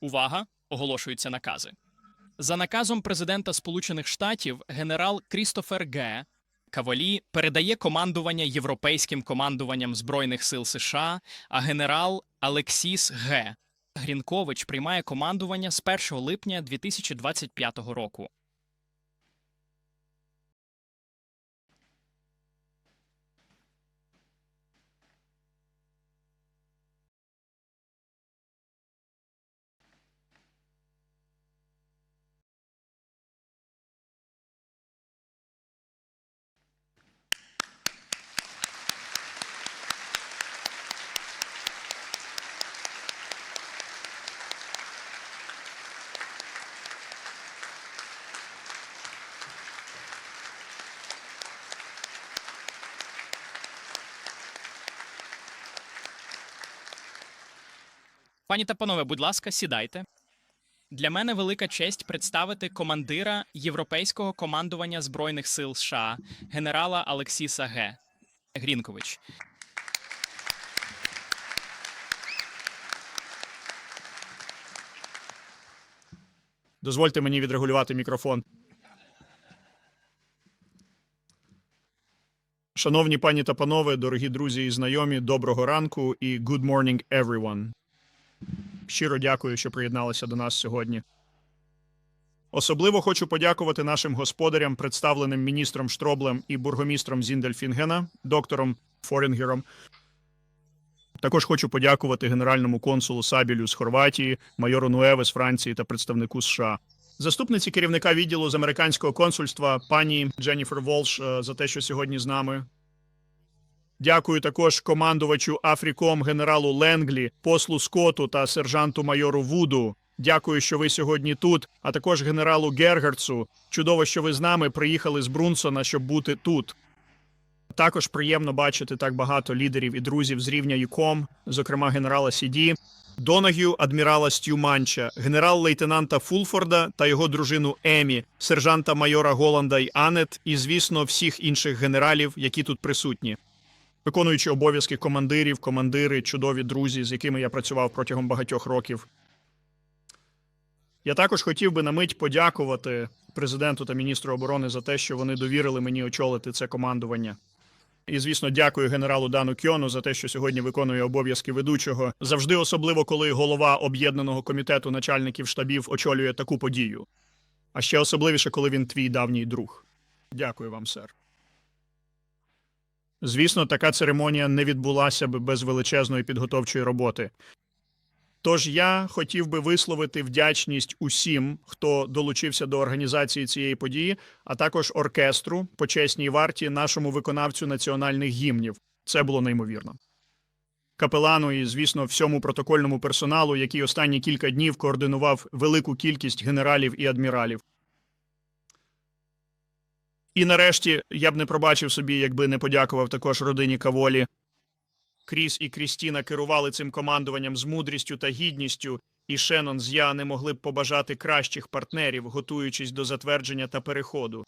Увага! Оголошуються накази. За наказом президента Сполучених Штатів генерал Крістофер Г. Каволі передає командування європейським командуванням Збройних сил США, а генерал Алексіс Г. Грінкович приймає командування з 1 липня 2025 року. Пані та панове, будь ласка, сідайте. Для мене велика честь представити командира Європейського командування Збройних сил США генерала Алексіса Г. Грінкович. Дозвольте мені відрегулювати мікрофон. Шановні пані та панове, дорогі друзі і знайомі, доброго ранку і good morning everyone. Щиро дякую, що приєдналися до нас сьогодні. Особливо хочу подякувати нашим господарям, представленим міністром Штроблем і бургомістром Зіндельфінгена, доктором Форінгером. Також хочу подякувати генеральному консулу Сабілю з Хорватії, майору Нуеве з Франції та представнику США. Заступниці керівника відділу з американського консульства пані Дженніфер Волш е, за те, що сьогодні з нами. Дякую також командувачу Афріком генералу Ленглі, послу Скоту та сержанту майору Вуду. Дякую, що ви сьогодні тут, а також генералу Гергерцу. Чудово, що ви з нами приїхали з Брунсона, щоб бути тут. Також приємно бачити так багато лідерів і друзів з рівня ЮКОМ, зокрема генерала Сіді, Донагю, адмірала Стю Манча, генерал-лейтенанта Фулфорда та його дружину Емі, сержанта майора Голанда й Анет, і, звісно, всіх інших генералів, які тут присутні. Виконуючи обов'язки командирів, командири, чудові друзі, з якими я працював протягом багатьох років. Я також хотів би на мить подякувати президенту та міністру оборони за те, що вони довірили мені очолити це командування. І, звісно, дякую генералу Дану Кьону за те, що сьогодні виконує обов'язки ведучого. Завжди особливо, коли голова об'єднаного комітету начальників штабів очолює таку подію. А ще особливіше, коли він твій давній друг. Дякую вам, сер. Звісно, така церемонія не відбулася б без величезної підготовчої роботи. Тож я хотів би висловити вдячність усім, хто долучився до організації цієї події, а також оркестру, почесній варті, нашому виконавцю національних гімнів. Це було неймовірно. Капелану і, звісно, всьому протокольному персоналу, який останні кілька днів координував велику кількість генералів і адміралів. І нарешті я б не пробачив собі, якби не подякував також родині Каволі. Кріс і Крістіна керували цим командуванням з мудрістю та гідністю, і Шеннон з я не могли б побажати кращих партнерів, готуючись до затвердження та переходу.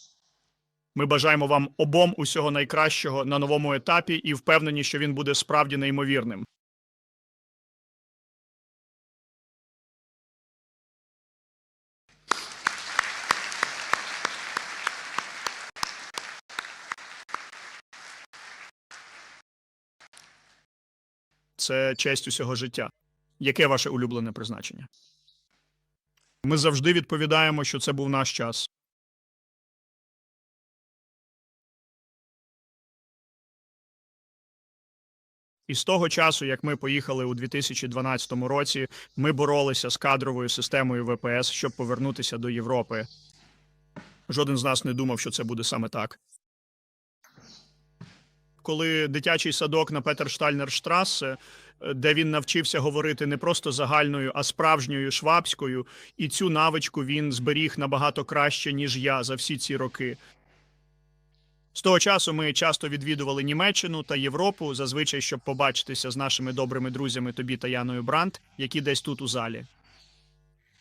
Ми бажаємо вам обом усього найкращого на новому етапі і впевнені, що він буде справді неймовірним. Це честь усього життя. Яке ваше улюблене призначення? Ми завжди відповідаємо, що це був наш час. І з того часу, як ми поїхали у 2012 році, ми боролися з кадровою системою ВПС, щоб повернутися до Європи. Жоден з нас не думав, що це буде саме так. Коли дитячий садок на Петерштальнерштрасе, е, де він навчився говорити не просто загальною, а справжньою швабською, і цю навичку він зберіг набагато краще, ніж я за всі ці роки. З того часу ми часто відвідували Німеччину та Європу, зазвичай, щоб побачитися з нашими добрими друзями Тобі та Яною Брант, які десь тут у залі.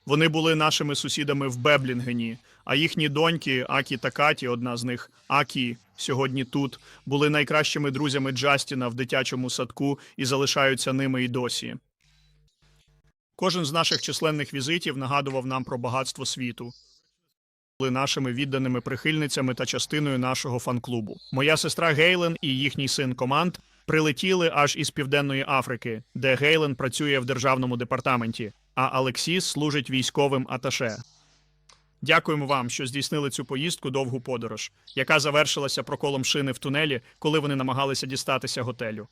Вони були нашими сусідами в Беблінгені, а їхні доньки Акі та Каті, одна з них Акі, сьогодні тут, були найкращими друзями Джастіна в дитячому садку і залишаються ними і досі. Кожен з наших численних візитів нагадував нам про багатство світу. Були нашими відданими прихильницями та частиною нашого фан-клубу. Моя сестра Гейлен і їхній син Команд прилетіли аж із Південної Африки, де Гейлен працює в державному департаменті, а Алексіс служить військовим аташе. Дякуємо вам, що здійснили цю поїздку довгу подорож, яка завершилася проколом шини в тунелі, коли вони намагалися дістатися готелю.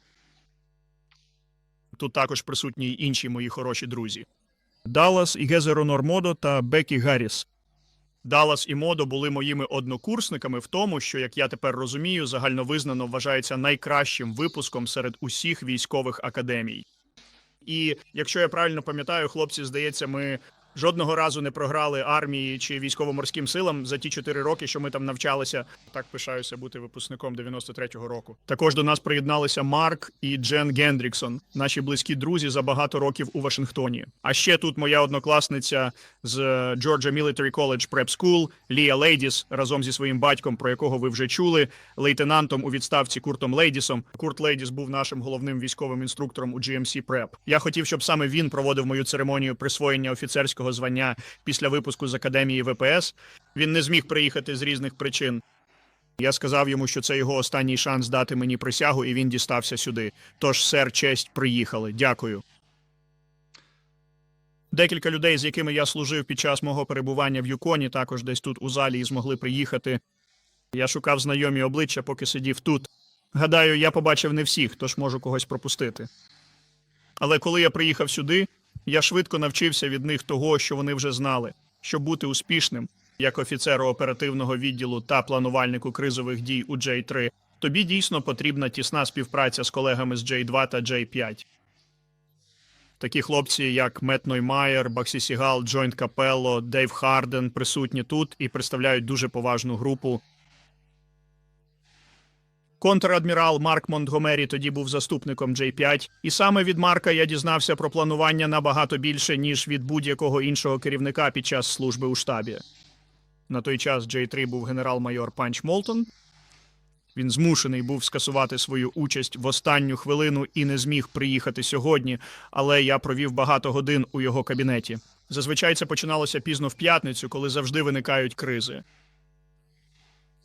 Тут також присутні й інші мої хороші друзі. Даллас і Гезеро Нормодо та Бекі Гарріс. Даллас і Модо були моїми однокурсниками в тому, що, як я тепер розумію, загальновизнано вважається найкращим випуском серед усіх військових академій. І якщо я правильно пам'ятаю, хлопці, здається, ми жодного разу не програли армії чи військово-морським силам за ті чотири роки, що ми там навчалися. Так пишаюся бути випускником 93-го року. Також до нас приєдналися Марк і Джен Гендріксон, наші близькі друзі за багато років у Вашингтоні. А ще тут моя однокласниця з Georgia Military College Prep School Лія Лейдіс разом зі своїм батьком, про якого ви вже чули, лейтенантом у відставці Куртом Лейдісом. Курт Лейдіс був нашим головним військовим інструктором у GMC Prep. Я хотів, щоб саме він проводив мою церемонію присвоєння офіцерського звання після випуску з академії ВПС. Він не зміг приїхати з різних причин. Я сказав йому, що це його останній шанс дати мені присягу, і він дістався сюди. Тож, сер, честь, приїхали. Дякую. Декілька людей, з якими я служив під час мого перебування в Юконі, також десь тут у залі і змогли приїхати. Я шукав знайомі обличчя, поки сидів тут. Гадаю, я побачив не всіх, тож можу когось пропустити. Але коли я приїхав сюди, я швидко навчився від них того, що вони вже знали, щоб бути успішним, як офіцеру оперативного відділу та планувальнику кризових дій у J3, тобі дійсно потрібна тісна співпраця з колегами з J2 та J5. Такі хлопці, як Мет Ноймаєр, Баксі Сігал, Джойнт Капелло, Дейв Харден присутні тут і представляють дуже поважну групу. Контрадмірал Марк Монтгомері тоді був заступником J5, і саме від Марка я дізнався про планування набагато більше, ніж від будь-якого іншого керівника під час служби у штабі. На той час J3 був генерал-майор Панч Молтон. Він змушений був скасувати свою участь в останню хвилину і не зміг приїхати сьогодні, але я провів багато годин у його кабінеті. Зазвичай це починалося пізно в п'ятницю, коли завжди виникають кризи.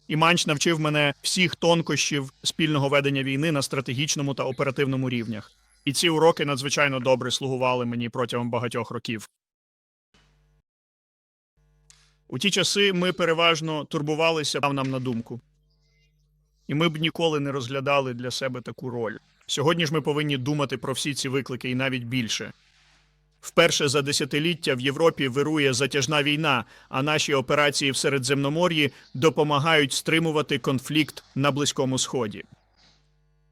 І Манч навчив мене всіх тонкощів спільного ведення війни на стратегічному та оперативному рівнях. І ці уроки надзвичайно добре слугували мені протягом багатьох років. У ті часи ми переважно турбувалися дав нам на думку. І ми б ніколи не розглядали для себе таку роль. Сьогодні ж ми повинні думати про всі ці виклики і навіть більше. Вперше за десятиліття в Європі вирує затяжна війна, а наші операції в Середземномор'ї допомагають стримувати конфлікт на Близькому Сході.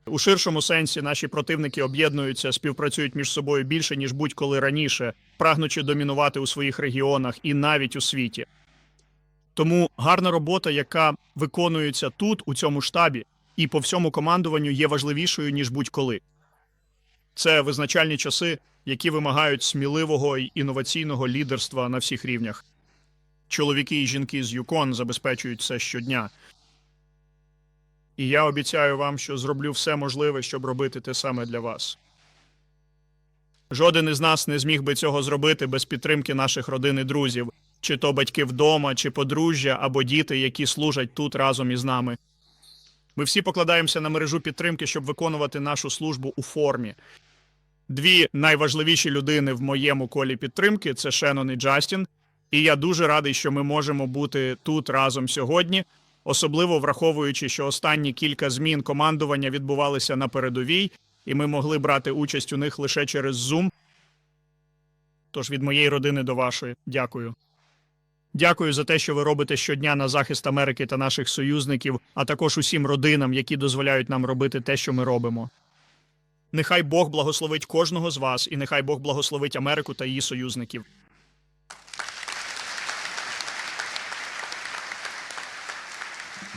У ширшому сенсі наші противники об'єднуються, співпрацюють між собою більше, ніж будь-коли раніше, прагнучи домінувати у своїх регіонах і навіть у світі. Тому гарна робота, яка виконується тут, у цьому штабі, і по всьому командуванню є важливішою, ніж будь-коли. Це визначальні часи, які вимагають сміливого й інноваційного лідерства на всіх рівнях. Чоловіки і жінки з Юкон забезпечують це щодня. І я обіцяю вам, що зроблю все можливе, щоб робити те саме для вас. Жоден із нас не зміг би цього зробити без підтримки наших родин і друзів, чи то батьки вдома, чи подружжя, або діти, які служать тут разом із нами. Ми всі покладаємося на мережу підтримки, щоб виконувати нашу службу у формі. Дві найважливіші людини в моєму колі підтримки це Шеннон і Джастін. І я дуже радий, що ми можемо бути тут разом сьогодні, особливо враховуючи, що останні кілька змін командування відбувалися на передовій, і ми могли брати участь у них лише через Zoom. Тож від моєї родини до вашої дякую. Дякую за те, що ви робите щодня на захист Америки та наших союзників, а також усім родинам, які дозволяють нам робити те, що ми робимо. Нехай Бог благословить кожного з вас, і нехай Бог благословить Америку та її союзників.